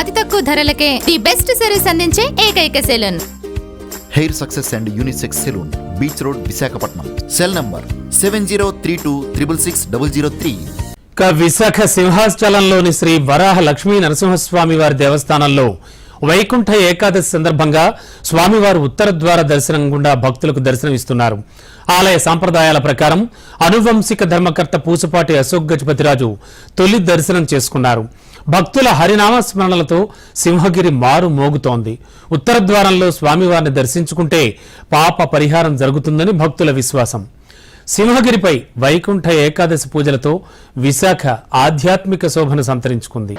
అతి తక్కువ ధరలకే ది బెస్ట్ సర్వీస్ అందించే ఏకైక salon. Hair success and unisex salon beach road Visakhapatnam. Cell number seven zero three two triple six double zero three. ఇక విశాఖ సింహాచలంలోని శ్రీ వరాహ లక్ష్మీ నరసింహస్వామి వారి దేవస్థానంలో వైకుంఠ ఏకాదశి సందర్భంగా స్వామివారు ఉత్తర ద్వార దర్శనం గుండా భక్తులకు దర్శనమిస్తున్నారు. ఆలయ సాంప్రదాయాల ప్రకారం అనువంశిక ధర్మకర్త పూసపాటి అశోక్ గజపతిరాజు తొలి దర్శనం చేసుకున్నారు. భక్తుల హరినామ స్మరణలతో సింహగిరి మారు మోగుతోంది. ఉత్తర ద్వారంలో స్వామివారిని దర్శించుకుంటే పాప పరిహారం జరుగుతుందని భక్తుల విశ్వాసం. సింహగిరిపై వైకుంఠ ఏకాదశి పూజలతో విశాఖ ఆధ్యాత్మిక శోభను సంతరించుకుంది.